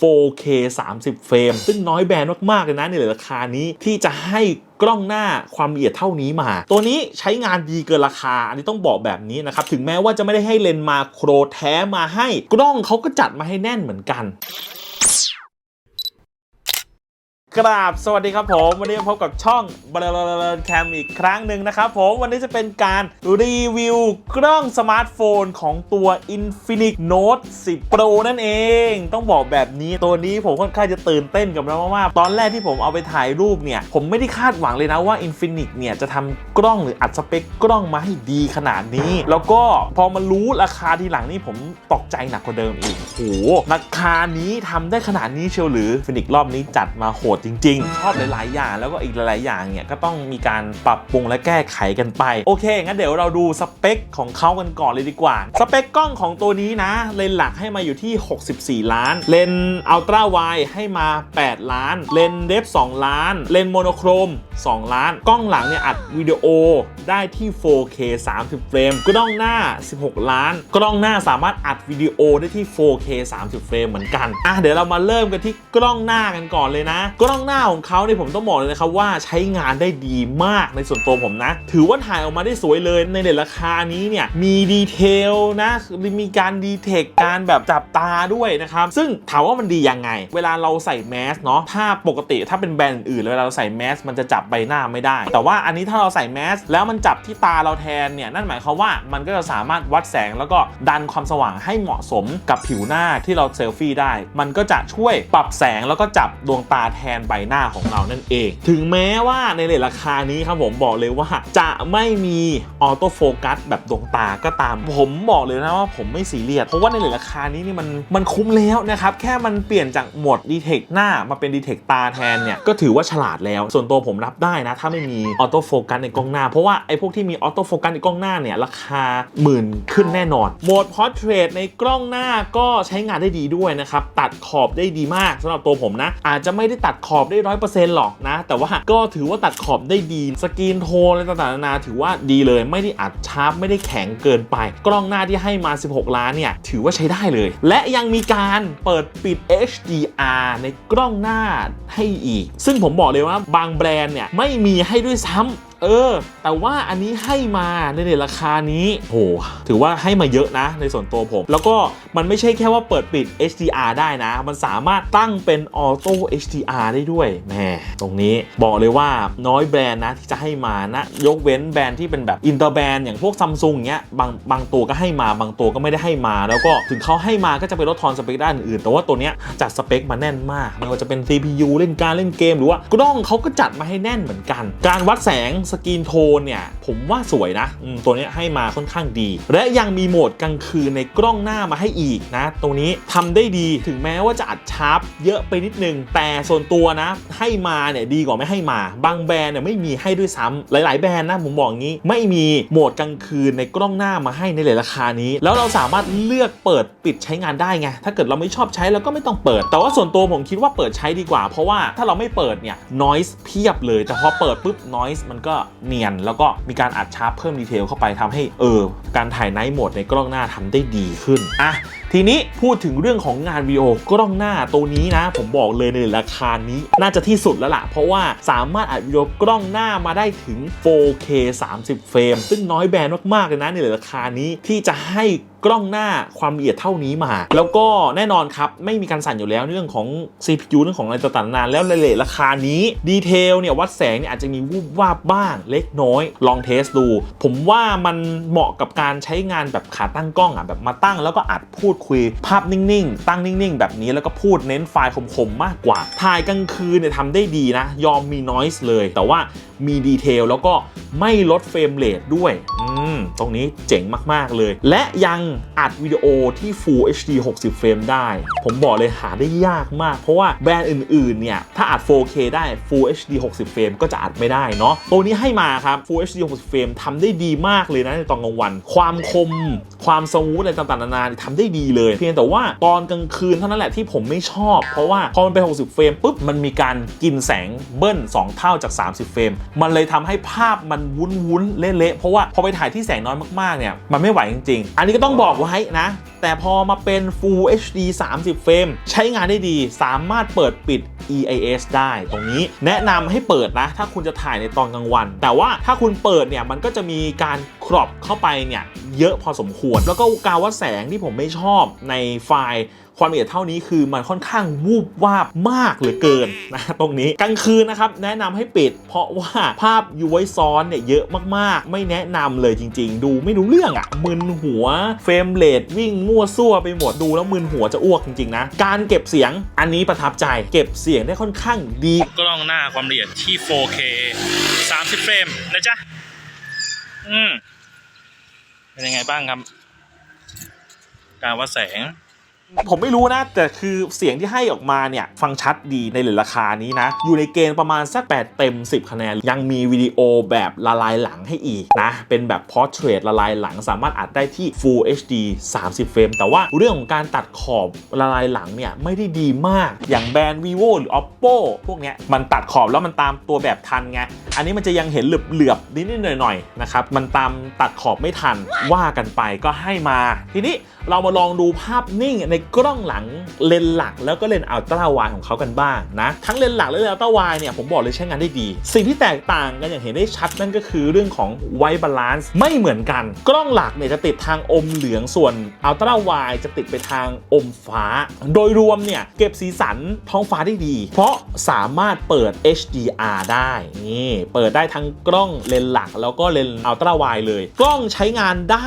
4K 30 เฟรม ซึ่งน้อยแบรนด์มาก ๆ เลยนะ ในราคานี้ที่จะให้กล้องหน้าความละเอียดเท่านี้มา ตัวนี้ใช้งานดีเกินราคา อันนี้ต้องบอกแบบนี้นะครับ ถึงแม้ว่าจะไม่ได้ให้เลนส์มาโครแท้มาให้ กล้องเขาก็จัดมาให้แน่นเหมือนกัน กราบสวัสดีครับผม วันนี้พบกับช่องบลลแคมอีกครั้งหนึ่งนะครับผม วันนี้จะเป็นการรีวิวกล้องสมาร์ทโฟนของตัว Infinix Note 10 Pro นั่นเอง ต้องบอกแบบนี้ตัวนี้ผมค่อนข้างจะตื่นเต้นกับมันมากๆตอนแรกที่ผมเอาไปถ่ายรูปเนี่ย ผมไม่ได้คาดหวังเลยนะว่า Infinix เนี่ย จะทำกล้องหรืออัดสเปคกล้องมาให้ดีขนาดนี้ แล้วก็พอมารู้ราคาทีหลังนี่ผมตกใจหนักกว่าเดิมอีกโอ้โหราคานี้ทำได้ขนาดนี้เชียวหรือ Infinix รอบนี้จัดมาโหดจริง ๆ ชอบหลาย ๆ อย่างแล้วก็อีกหลาย ๆ อย่างเนี่ยก็ต้องมีการปรับปรุงและแก้ไขกันไป โอเค งั้นเดี๋ยวเราดูสเปคของเขากันก่อนเลยดีกว่า สเปคกล้องของตัวนี้นะ เลนหลักให้มาอยู่ที่ 64 ล้าน เลนอัลตร้าไวให้มา 8 ล้าน เลนเดฟ2 ล้าน เลนโมโนโครม 2 ล้าน กล้องหลังเนี่ยอัดวิดีโอได้ที่ 4K 30 เฟรม กล้องหน้า 16 ล้าน กล้องหน้าสามารถอัดวิดีโอได้ที่ 4K 30 เฟรมเหมือนกัน อะ เดี๋ยวเรามาเริ่มกันที่กล้องหน้ากันก่อนเลยนะกล้องหน้าของเขาเนี่ยผมต้องบอกเลยนะครับว่าใช้งานได้ดีมากในส่วนตัวผมนะ ถือว่าถ่ายออกมาได้สวยเลยในเรทราคานี้เนี่ยมีดีเทลนะมีการดีเทคการแบบจับตาด้วยนะครับ ซึ่งถามว่ามันดียังไง เวลาเราใส่แมสเนาะถ้าปกติถ้าเป็นแบรนด์อื่นเวลาเราใส่แมสมันจะจับใบหน้าไม่ได้ แต่ว่าอันนี้ถ้าเราใส่แมสแล้วมันจับที่ตาเราแทนเนี่ยนั่นหมายความว่ามันก็จะสามารถวัดแสงแล้วก็ดันความสว่างให้เหมาะสมกับผิวหน้าที่เราเซลฟี่ได้ มันก็จะช่วยปรับแสงแล้วก็จับดวงตาแทนใบหน้าของเรานั่นเอง ถึงแม้ว่าในเรทราคานี้ครับผมบอกเลยว่าจะไม่มีออโต้โฟกัสแบบดวงตาก็ตาม ผมบอกเลยนะว่าผมไม่ซีเรียสเพราะว่าในเรทราคานี้นี่มันมันคุ้มแล้วนะครับ แค่มันเปลี่ยนจากหมดดีเทคหน้ามาเป็นดีเทคตาแทนเนี่ย ก็ถือว่าฉลาดแล้ว ส่วนตัวผมรับได้นะ ถ้าไม่มีออโต้โฟกัสในกล้องหน้า เพราะว่าไอ้พวกที่มีออโต้โฟกัสในกล้องหน้าเนี่ย ราคาหมื่นขึ้นแน่นอนโหมดพอร์เทรตในกล้องหน้าก็ใช้งานได้ดีด้วยนะครับตัดขอบได้ดีมากสำหรับตัวผมนะ อาจจะไม่ได้ตัดขอบได้ร้อยเปอร์เซ็นต์หรอกนะ แต่ว่าก็ถือว่าตัดขอบได้ดี สกรีนโทนอะไรต่างๆนานาถือว่าดีเลยไม่ได้อัดชาร์ปไม่ได้แข็งเกินไป กล้องหน้าที่ให้มา 16 ล้านเนี่ย ถือว่าใช้ได้เลย และยังมีการเปิดปิด HDR ในกล้องหน้าให้อีก ซึ่งผมบอกเลยว่าบางแบรนด์เนี่ยไม่มีให้ด้วยซ้ำ เออ แต่ว่าอันนี้ให้มาในเรทราคานี้โหถือว่าให้มาเยอะนะในส่วนตัวผม แล้วก็มันไม่ใช่แค่ว่าเปิดปิด HDR ได้นะ มันสามารถตั้งเป็น Auto HDR ได้ด้วยแหมตรงนี้บอกเลยว่าน้อยแบรนด์นะที่จะให้มานะยกเว้นแบรนด์ที่เป็นแบบอินเตอร์แบรนด์อย่างพวกซัมซุงเงี้ยบางบางตัวก็ให้มาบางตัวก็ไม่ได้ให้มา แล้วก็ถึงเขาให้มาก็จะไปลดทอนสเปคด้านอื่น แต่ว่าตัวเนี้ยจัดสเปคมาแน่นมากไม่ว่าจะเป็น CPU เล่นการเล่นเกม หรือว่ากล้องเขาก็จัดมาให้แน่นเหมือนกัน การวัดแสงสกรีนโทนเนี่ยผมว่าสวยนะ ตัวนี้ให้มาค่อนข้างดี และยังมีโหมดกลางคืนในกล้องหน้ามาให้อีกนะ ตรงนี้ทำได้ดีถึงแม้ว่าจะอัดชาร์ปเยอะไปนิดนึง แต่ส่วนตัวนะ ให้มาเนี่ยดีกว่าไม่ให้มา บางแบรนด์เนี่ยไม่มีให้ด้วยซ้ำหลาย ๆ แบรนด์นะผมบอกงี้ ไม่มีโหมดกลางคืนในกล้องหน้ามาให้ในราคานี้ แล้วเราสามารถเลือกเปิดปิดใช้งานได้ไง ถ้าเกิดเราไม่ชอบใช้เราก็ไม่ต้องเปิด แต่ว่าส่วนตัวผมคิดว่าเปิดใช้ดีกว่า เพราะว่าถ้าเราไม่เปิดเนี่ย noise เพียบเลย แต่พอเปิดปุ๊บ noise มันก็เนียน แล้วก็มีการอัดชาร์ปเพิ่มดีเทลเข้าไปทำให้เออการถ่ายไนท์โหมดในกล้องหน้าทำได้ดีขึ้นอะทีนี้พูดถึงเรื่องของงานวิดีโอกล้องหน้าตัวนี้นะ ผมบอกเลยในราคานี้น่าจะที่สุดแล้วล่ะ เพราะว่าสามารถอัดวิดีโอกล้องหน้ามาได้ถึง 4K 30 เฟรม ซึ่งน้อยแบรนด์มากๆเลยนะในราคานี้ที่จะให้กล้องหน้าความละเอียดเท่านี้มา แล้วก็แน่นอนครับ ไม่มีการสั่นอยู่แล้วเรื่องของ CPU เรื่องของอะไรต่างๆนานแล้วเรทราคานี้ดีเทลเนี่ยวัดแสงเนี่ยอาจจะมีวูบวาบบ้างเล็กน้อย ลองเทสดู ผมว่ามันเหมาะกับการใช้งานแบบขาตั้งกล้องอะแบบมาตั้งแล้วก็อัดพูดคุยภาพนิ่งๆ ตั้งนิ่งๆ แบบนี้แล้วก็พูดเน้นไฟล์คมๆมากกว่าถ่ายกลางคืนเนี่ยทำได้ดีนะ ยอมมีนอสเลย แต่ว่ามีดีเทลแล้วก็ไม่ลดเฟรมเรทด้วย อืม ตรงนี้เจ๋งมาก ๆ เลย และยังอัดวิดีโอที่ Full HD 60 เฟรมได้ ผมบอกเลยหาได้ยากมาก เพราะว่าแบรนด์อื่น ๆ เนี่ย ถ้าอัด 4K ได้ Full HD 60 เฟรมก็จะอัดไม่ได้เนาะ ตัวนี้ให้มาครับ Full HD 60 เฟรมทำได้ดีมากเลยนะในตอนกลางวัน ความคม ความสมูทอะไรต่าง ๆ นานาทำได้ดีเลย เพียงแต่ว่าตอนกลางคืนเท่านั้นแหละที่ผมไม่ชอบ เพราะว่าพอมันเป็น 60 เฟรมปุ๊บ มันมีการกินแสงเบิ้ล 2 เท่าจาก 30 เฟรม มันเลยทำให้ภาพมันมันวุ้นวุ้นๆเละๆเพราะว่าพอไปถ่ายที่แสงน้อยมากๆเนี่ยมันไม่ไหวจริงๆ อันนี้ก็ต้องบอกไว้นะ แต่พอมาเป็น Full HD 30 เฟรมใช้งานได้ดีสามารถเปิดปิด EIS ได้ตรงนี้แนะนำให้เปิดนะ ถ้าคุณจะถ่ายในตอนกลางวัน แต่ว่าถ้าคุณเปิดเนี่ยมันก็จะมีการครอบเข้าไปเนี่ยเยอะพอสมควร แล้วก็กาว่าแสงที่ผมไม่ชอบในไฟล์ ความละเอียดเท่านี้คือมันค่อนข้างวูบวาบมากเหลือเกินนะตรงนี้กลางคืนนะครับแนะนำให้ปิด เพราะว่าภาพยูไวซ้อนเนี่ยเยอะมากๆ ไม่แนะนำเลยจริง ๆ ดูไม่รู้เรื่องอะ่ะมึนหัวเฟรมเรทวิ่งมั่วซั่วไปหมดดูแล้วมึนหัวจะอ้วกจริงๆนะการเก็บเสียงอันนี้ประทับใจ เก็บเสียงได้ค่อนข้างดีกล้องหน้าความละเอียดที่ 4K 30 เฟรมนะจ๊ะอืมเป็นยังไงบ้างครับ การวัดแสง ผมไม่รู้นะ แต่คือเสียงที่ให้ออกมาเนี่ย ฟังชัดดีในเหรียญราคานี้นะ อยู่ในเกณฑ์ประมาณสัก 8 เต็ม 10 คะแนน ยังมีวิดีโอแบบละลายหลังให้อีกนะ เป็นแบบ Portrait ละลายหลังสามารถอัดได้ที่ Full HD 30 เฟรม แต่ว่าเรื่องของการตัดขอบละลายหลังเนี่ย ไม่ได้ดีมากอย่างแบรนด์ vivo หรือ oppo พวกเนี้ยมันตัดขอบแล้วมันตามตัวแบบทันไง อันนี้มันจะยังเห็นเหลือบๆนิดๆหน่อยๆนะครับมันตามตัดขอบไม่ทันว่ากันไปก็ให้มา ทีนี้เรามาลองดูภาพนิ่งในกล้องหลังเลนหลัก แล้วก็เลนอัลตร้าไวของเขากันบ้างนะทั้งเลนหลักและเลนอัลตร้าไวเนี่ยผมบอกเลยใช้งานได้ดี สิ่งที่แตกต่างกันอย่างเห็นได้ชัดนั่นก็คือเรื่องของไวบาลานซ์ไม่เหมือนกัน กล้องหลักเนี่ยจะติดทางอมเหลืองส่วนอัลตร้าไวจะติดไปทางอมฟ้า โดยรวมเนี่ยเก็บสีสันท้องฟ้าได้ดี เพราะสามารถเปิด HDR ได้นี่เปิดได้ทั้งกล้องเลนหลัก แล้วก็เลนอัลตร้าไวเลย กล้องใช้งานได้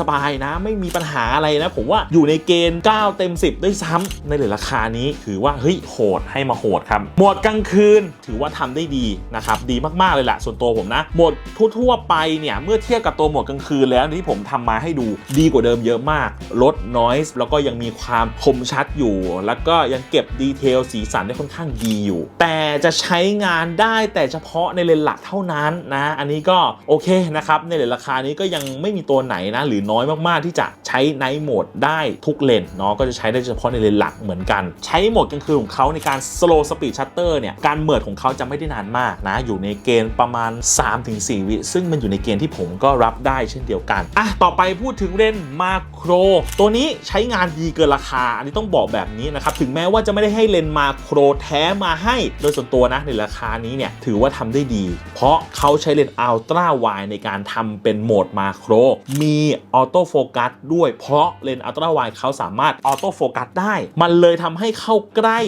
สบายๆนะ ไม่มีปัญหาอะไรนะ ผมว่าอยู่ในเกณฑ์9เต็ม 10 ด้วยซ้ำในเหรียญราคานี้ถือว่าเฮ้ยโหดให้มาโหดครับหมดกลางคืนถือว่าทำได้ดีนะครับดีมากๆเลยแหละส่วนตัวผมนะหมดทั่วๆไปเนี่ยเมื่อเทียบกับตัวหมดกลางคืนแล้วที่ผมทำมาให้ดูดีกว่าเดิมเยอะมากลด noise แล้วก็ยังมีความคมชัดอยู่ แล้วก็ยังเก็บดีเทลสีสันได้ค่อนข้างดีอยู่ แต่จะใช้งานได้แต่เฉพาะในเลนส์หลักเท่านั้นนะอันนี้ก็โอเคนะครับในเลนส์ราคานี้ก็ยังไม่มีตัวไหนนะหรือน้อยมากๆที่จะใช้ไนท์โหมดได้ทุกเลนส์เนาะก็จะใช้ได้เฉพาะในเลนส์หลักเหมือนกัน ใช้โหมดกลางคืนของเขาในการ slow speed shutter เนี่ยการเมิดของเขาจะไม่ได้นานมากนะ อยู่ในเกณฑ์ประมาณ 3-4 วิ ซึ่งมันอยู่ในเกณฑ์ที่ผมก็รับได้เช่นเดียวกันอะต่อไปพูดถึงเลนส์มาโคร ตัวนี้ใช้งานดีเกินราคา อันนี้ต้องบอกแบบนี้นะครับ ถึงแม้ว่าจะไม่ได้ให้เลนส์มาโครแท้มาให้ โดยส่วนตัวนะในราคานี้เนี่ยถือว่าทำได้ดี เพราะเขาใช้เลนส์อัลตร้าไวในการทำเป็นโหมดมาโคร มีออโต้โฟกัสด้วยเพราะเลนส์อัลตร้าไวเขาสามารถออโต้โฟกัสได้ มันเลยทำให้เข้าใกล้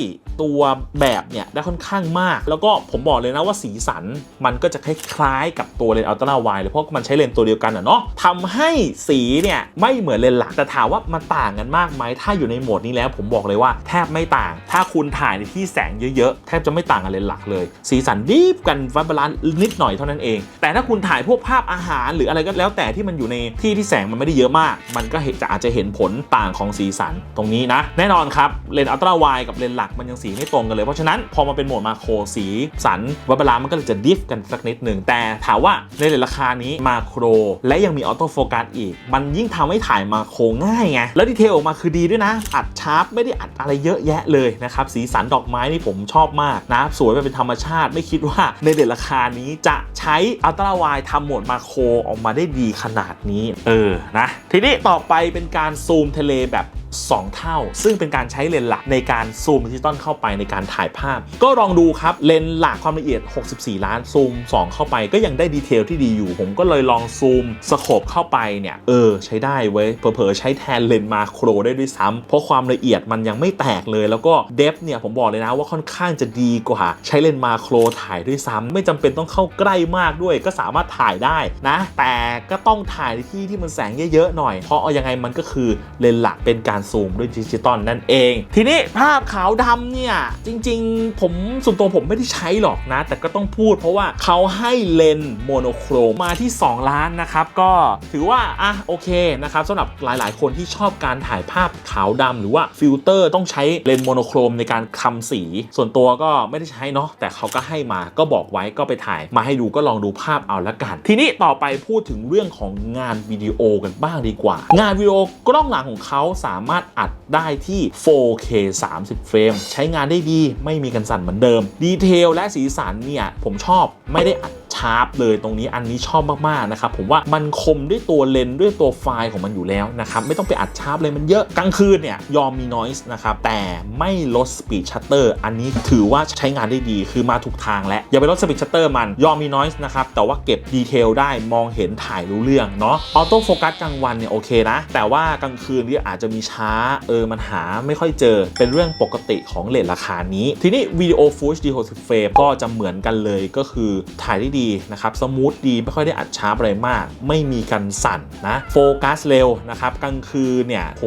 ตัวแบบเนี่ยได้ค่อนข้างมาก แล้วก็ผมบอกเลยนะว่าสีสันมันก็จะคล้ายๆกับตัวเลนส์อัลตร้าไวเลยเพราะมันใช้เลนส์ตัวเดียวกันอะเนาะทำให้สีเนี่ยไม่เหมือนเลนส์หลักแต่ถามว่ามันต่างกันมากไหมถ้าอยู่ในโหมดนี้แล้ว ผมบอกเลยว่าแทบไม่ต่าง ถ้าคุณถ่ายในที่แสงเยอะๆ แทบจะไม่ต่างกับเลนส์หลักเลย สีสันดีฟกันไวบาลานซ์นิดหน่อยเท่านั้นเอง แต่ถ้าคุณถ่ายพวกภาพอาหารหรืออะไรก็แล้วแต่ที่มันอยู่ในที่ที่แสงมันไม่ได้เยอะมาก มันก็จะอาจจะเห็นผลต่างของสีสันตรงนี้นะ แน่นอนครับเลนส์อัลตร้าไวกับเลนส์หลักมันยังสีไม่ตรงกันเลย เพราะฉะนั้นพอมาเป็นโหมดมาโครสีสันไวบาลามันก็เลยจะดิฟกันสักนิดหนึ่งแต่ถามว่าในเลนส์ราคานี้มาโคร และยังมีออโต้โฟกัสอีก มันยิ่งทำให้ถ่ายมาโครง่ายไง แล้วดีเทลออกมาคือดีด้วยนะ อัดชาร์ปไม่ได้อัดอะไรเยอะแยะเลยนะครับ สีสันดอกไม้นี่ผมชอบมากนะ สวยไปเป็นธรรมชาติไม่คิดว่าในเลนส์ราคานี้จะใช้อัลตร้าไวทำโหมดมาโครออกมาได้ดีขนาดนี้ เออนะทีนี้ต่อไปเป็นการซูมทะเลแบบ 2 เท่า ซึ่งเป็นการใช้เลนส์หลักในการซูมดิจิตอลเข้าไปในการถ่ายภาพ ก็ลองดูครับเลนส์หลักความละเอียด 64 ล้านซูม 2 เข้าไปก็ยังได้ดีเทลที่ดีอยู่ ผมก็เลยลองซูมสโคปเข้าไปเนี่ยเออใช้ได้เว้ยเผลอๆใช้แทนเลนส์มาโครได้ด้วยซ้ำเพราะความละเอียดมันยังไม่แตกเลย แล้วก็เดฟเนี่ยผมบอกเลยนะว่าค่อนข้างจะดีกว่า ใช้เลนส์มาโครถ่ายด้วยซ้ำไม่จำเป็นต้องเข้าใกล้มากด้วย ก็สามารถถ่ายได้นะ แต่ก็ต้องถ่ายในที่ที่มันแสงเยอะๆหน่อย เพราะเอายังไงมันก็คือเลนส์หลักเป็นการซูมด้วยดิจิตอลนั่นเอง ทีนี้ภาพขาวดำเนี่ย จริงๆ ผมส่วนตัวผมไม่ได้ใช้หรอกนะ แต่ก็ต้องพูดเพราะว่าเขาให้เลนส์โมโนโครมมาที่ 2 ล้านนะครับ ก็ถือว่า อะ โอเคนะครับสำหรับหลายๆ คนที่ชอบการถ่ายภาพขาวดำหรือว่าฟิลเตอร์ต้องใช้เลนส์โมโนโครมในการคำสี ส่วนตัวก็ไม่ได้ใช้เนาะแต่เขาก็ให้มาก็บอกไว้ก็ไปถ่าย มาให้ดูก็ลองดูภาพเอาละกัน ทีนี้ต่อไปพูดถึงเรื่องของงานวิดีโอกันบ้างดีกว่า งานวิดีโอกล้องหลังของเขาสามารถอัดได้ที่ 4K 30 เฟรม ใช้งานได้ดีไม่มีกันสั่นเหมือนเดิม ดีเทลและสีสันเนี่ยผมชอบไม่ได้อัด ชาร์ปเลยตรงนี้อันนี้ชอบมากๆนะครับผมว่ามันคมด้วยตัวเลนส์ด้วยตัวไฟล์ของมันอยู่แล้วนะครับไม่ต้องไปอัดชาร์ปเลยมันเยอะกลางคืนเนี่ยยอมมี noise นะครับแต่ไม่ลด speed shutter อันนี้ถือว่าใช้งานได้ดีคือมาถูกทางแล้ว อย่าไปลด speed shutter มันยอมมี noise นะครับแต่ว่าเก็บดีเทลได้มองเห็นถ่ายรู้เรื่องเนาะออโต้โฟกัสกลางวันเนี่ยโอเคนะ แต่ว่ากลางคืนนี่อาจจะมีช้าเออมันหาไม่ค่อยเจอเป็นเรื่องปกติของเลทราคานี้ ทีนี้วิดีโอ Full HD 60เฟรมก็จะเหมือนกันเลยก็คือถ่ายได้ดีนะครับสมูทดีไม่ค่อยได้อัดชาร์ปอะไรมาก ไม่มีกันสั่นนะโฟกัสเร็วนะครับกลางคืนเนี่ยโห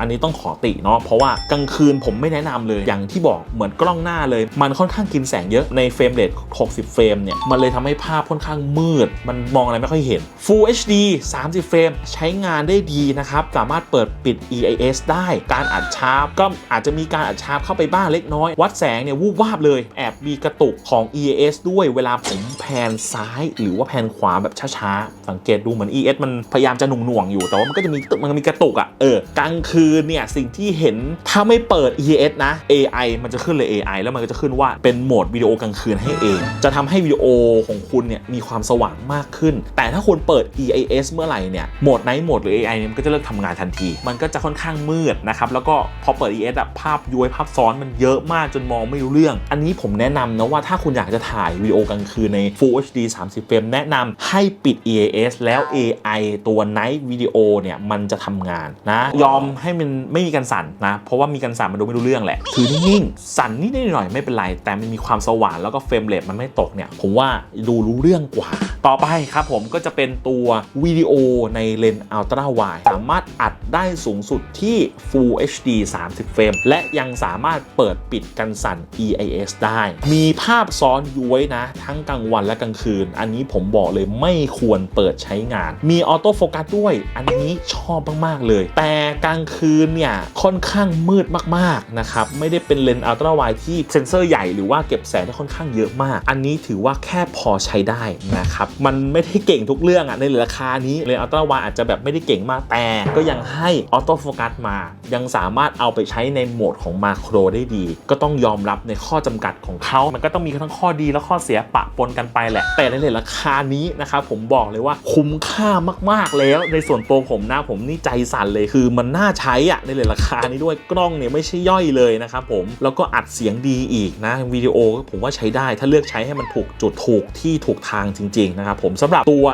อันนี้ต้องขอติเนาะเพราะว่ากลางคืนผมไม่แนะนำเลยอย่างที่บอกเหมือนกล้องหน้าเลย มันค่อนข้างกินแสงเยอะในเฟรมเรท60 เฟรมเนี่ยมันเลยทำให้ภาพค่อนข้างมืด มันมองอะไรไม่ค่อยเห็น Full HD 30 เฟรมใช้งานได้ดีนะครับ สามารถเปิดปิด EIS ได้ การอัดชาร์ปก็อาจจะมีการอัดชาร์ปเข้าไปบ้างเล็กน้อย วัดแสงเนี่ยวูบวาบเลย แอบมีกระตุกของ EIS ด้วยเวลาผมแพนซ้าย หรือว่าแพนขวาแบบช้าๆ สังเกตดูเหมือน eis มันพยายามจะหน่วงๆอยู่ แต่ว่ามันก็จะมีตึกมันมีกระตุกอะ่ะ เออกลางคืนเนี่ยสิ่งที่เห็นถ้าไม่เปิด EIS นะ AI มันจะขึ้นเลย AI แล้วมันก็จะขึ้นว่าเป็นโหมดวิดีโอกลางคืนให้เอง จะทำให้วิดีโอของคุณเนี่ยมีความสว่างมากขึ้น แต่ถ้าคุณเปิดิด EIS เมื่อไหร่เนี่ยโหมดไนท์โหมดหรือ AI เนี่ยมันก็จะเลิกทำงานทันที มันก็จะค่อนข้างมืดนะครับ แล้วก็พอเปิด EIS อะภาพย้วยภาพซ้อนมันเยอะมากจนมองไม่รู้เรื่อง อันนี้ผมแนะนำนะว่าถ้าคุณอยากจะถ่ายวิดีโอกลางคืนใน Full HD 30 เฟรมแนะนำให้ปิด EIS แล้ว AI ตัว Night Video เนี่ยมันจะทำงานนะ ยอมให้มันไม่มีการสั่นนะ เพราะว่ามีการสั่นมันดูไม่รู้เรื่องแหละ ถือนิ่งๆ สั่นนิดหน่อยไม่เป็นไร แต่มันมีความสว่างแล้วก็เฟรมเรทมันไม่ตกเนี่ย ผมว่าดูรู้เรื่องกว่า ต่อไปครับผมก็จะเป็นตัววิดีโอในเลนส์ Ultra Wide สามารถอัดได้สูงสุดที่ Full HD 30 เฟรม และยังสามารถเปิดปิดกันสั่น EIS ได้ มีภาพซ้อนย้วยนะ ทั้งกลางวันและกลางคืน อันนี้ผมบอกเลยไม่ควรเปิดใช้งาน มีออโต้โฟกัสด้วย อันนี้ชอบมาก ๆ เลย แต่กลางคืนเนี่ย ค่อนข้างมืดมาก ๆ นะครับ ไม่ได้เป็นเลนส์ Ultra Wide ที่เซนเซอร์ใหญ่หรือว่าเก็บแสงได้ค่อนข้างเยอะมาก อันนี้ถือว่าแค่พอใช้ได้นะครับ มันไม่ได้เก่งทุกเรื่องอะในราคานี้เลนส์ Ultra Wide อาจจะแบบไม่ได้เก่งมากแต่ก็ยังให้ออโต้โฟกัสมา ยังสามารถเอาไปใช้ในโหมดของมาโครได้ดี ก็ต้องยอมรับในข้อจำกัดของเขา มันก็ต้องมีทั้งข้อดีและข้อเสียปะปนกันไปแหละ แต่ในเลนราคานี้นะครับผมบอกเลยว่าคุ้มค่ามากๆแล้วในส่วนตัวผมนะผมนี่ใจสั่นเลยคือมันน่าใช้อะในเลนราคานี้ด้วยกล้องเนี่ยไม่ใช่ย่อยเลยนะครับผมแล้วก็อัดเสียงดีอีกนะวิดีโอผมว่าใช้ได้ถ้าเลือกใช้ให้มันถูกจุดถูกที่ถูกทางจริงๆนะครับผมสำหรับตัว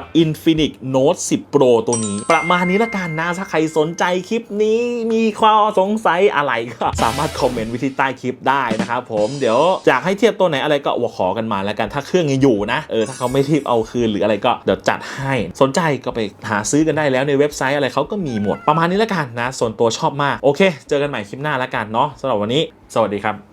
Infinix Note 10 Pro ตัวนี้ ประมาณนี้ละกันนะ ถ้าใครสนใจคลิปนี้มีข้อสงสัยอะไรก็สามารถคอมเมนต์วิที่ใต้คลิปได้นะครับผมเดี๋ยวอยากให้เทียบตัวไหนอะไรก็วขอกันมาแล้วกันถ้าเครื่องยังอยู่นะเออถ้าเขาไม่รีบเอาคืนหรืออะไรก็เดี๋ยวจัดให้สนใจก็ไปหาซื้อกันได้แล้วในเว็บไซต์อะไรเขาก็มีหมดประมาณนี้ละกันนะ ส่วนตัวชอบมาก โอเค เจอกันใหม่คลิปหน้าละกันเนาะสำหรับวันนี้ สวัสดีครับ